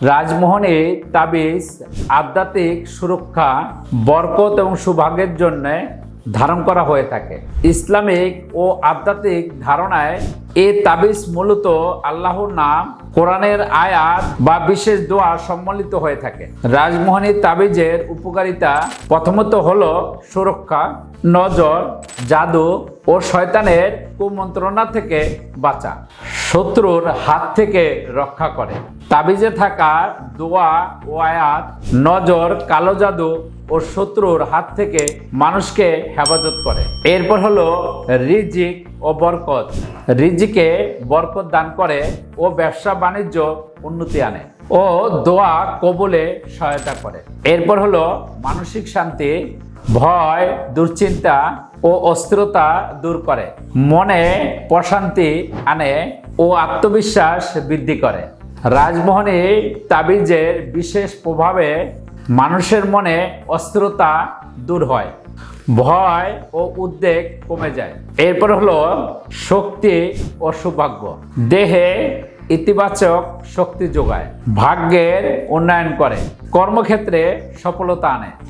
রাজমোহনী তাবিজ, আধ্যাত্মিক সুরক্ষা, বরকত এবং সৌভাগ্যের জন্য ধারণ করা হয়ে থাকে। ইসলামিক ও আধ্যাত্মিক ধারণায় এই তাবিজ মূলত আল্লাহর নাম, কোরআনের আয়াত বা বিশেষ দোয়া সম্মিলিত হয়ে থাকে। রাজমোহনী তাবিজের উপকারিতা প্রথমত হলো সুরক্ষা, নজর, জাদু ও শয়তানের কুমন্ত্রণা থেকে বাঁচা। শত্রুর হাত থেকে রক্ষা করে। তাবিজে থাকা দোয়া ও আয়াত, নজর, কালো জাদু ও শত্রুর হাত থেকে মানুষকে হেফাজত করে। এরপর হলো রিজিক ও বরকত। রিজিকে বরকত দান করে ও ব্যবসা বাণিজ্য উন্নতি আনে ও দোয়া কবুলে সহায়তা করে। এরপর হলো মানসিক শান্তি, ভয়, দুশ্চিন্তা ও অস্থিরতা দূর করে। মনে প্রশান্তি আনে ও আত্মবিশ্বাস বৃদ্ধি করে। রাজমোহনী তাবিজের বিশেষ প্রভাবে মানুষের মনে অস্থিরতা দূর হয়, ভয় ও উদ্বেগ কমে যায়। এরপর হলো শক্তি ও সৌভাগ্য। দেহে ইতিবাচক শক্তি যোগায়, ভাগ্যের উন্নয়ন করে, কর্মক্ষেত্রে সফলতা আনে।